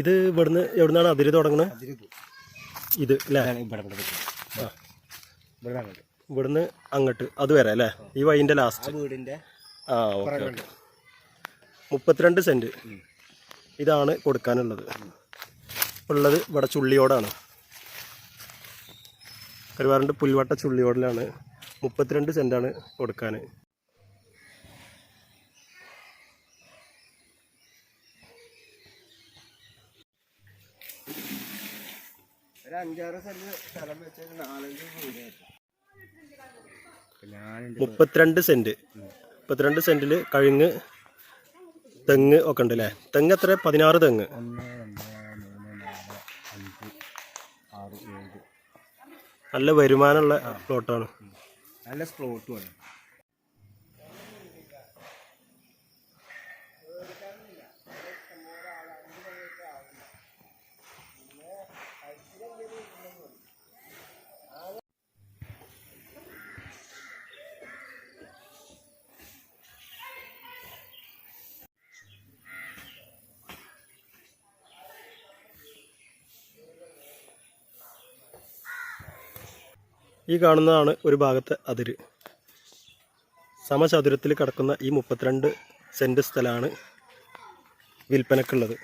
ഇത് ഇവിടുന്ന് എവിടുന്നാണ് അതിര് തുടങ്ങുന്നത് ഇത് അല്ലേ? ഇവിടുന്ന് അങ്ങോട്ട്. അത് വരെ അല്ലേ? ഈ വൈന്റെ ലാസ്റ്റ് വീടിന്റെ ആ ഓക്കെ ഓക്കെ മുപ്പത്തിരണ്ട് സെന്റ് ഇതാണ് കൊടുക്കാനുള്ളത്. ഉള്ളത് ഇവിടെ ചുള്ളിയോടാണ്. കരുവാറിന്റെ പുൽവട്ട ചുള്ളിയോടിലാണ് മുപ്പത്തിരണ്ട് സെന്റാണ് കൊടുക്കാൻ. ഒരു അഞ്ചാറ് സെന്റ് സ്ഥലം വെച്ചാൽ നാലഞ്ച് വീടായിരുന്നു ഞാനുണ്ട് മുപ്പത്തിരണ്ട് സെന്റ്. മുപ്പത്തിരണ്ട് സെന്റിൽ കഴുങ്ങ് തെങ്ങ് ഒക്കെ ഉണ്ട് അല്ലേ തെങ്ങ് എത്ര? പതിനാറ് തെങ്ങ്. നല്ല വരുമാനമുള്ള പ്ലോട്ടാണ്. നല്ല സ്പ്ലോട്ടും ഈ കാണുന്നതാണ് ഒരു ഭാഗത്തെ അതിര്. സമചതുരത്തിൽ കിടക്കുന്ന ഈ മുപ്പത്തിരണ്ട് സെന്റ് സ്ഥലമാണ് വിൽപ്പനക്കുള്ളത്.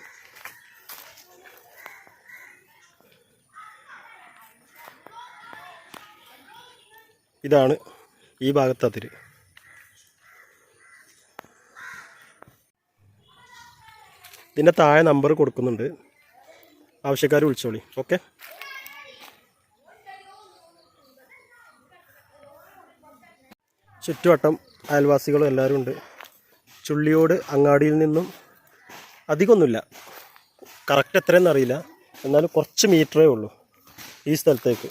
ഇതാണ് ഈ ഭാഗത്തെ അതിര്. ഇതിന്റെ താഴെ നമ്പർ കൊടുക്കുന്നുണ്ട്. ആവശ്യക്കാർ വിളിച്ചോളി. ഓക്കെ? ചുറ്റുവട്ടം അയൽവാസികളും എല്ലാവരും ഉണ്ട്. ചുള്ളിയോട് അങ്ങാടിയിൽ നിന്നും അധികമൊന്നുമില്ല. കറക്റ്റ് എത്രയെന്ന് അറിയില്ല. എന്നാലും കുറച്ച് മീറ്ററേ ഉള്ളൂ ഈ സ്ഥലത്തേക്ക്.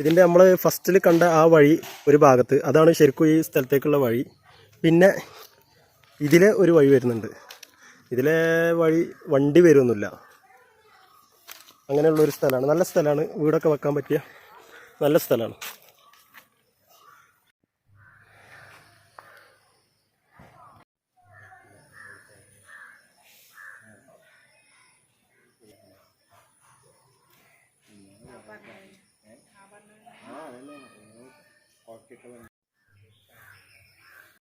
ഇതിന്റെ നമ്മൾ ഫസ്റ്റിൽ കണ്ട ആ വഴി ഒരു ഭാഗത്ത്. അതാണ് ശരിക്കും ഈ സ്ഥലത്തേക്കുള്ള വഴി. പിന്നെ ഇതിലെ ഒരു വഴി വരുന്നുണ്ട്. ഇതിലെ വഴി വണ്ടി വരുമൊന്നുമില്ല. അങ്ങനെയുള്ളൊരു സ്ഥലമാണ്. നല്ല സ്ഥലമാണ്. വീടൊക്കെ വെക്കാൻ പറ്റിയ നല്ല സ്ഥലമാണ്. heaven.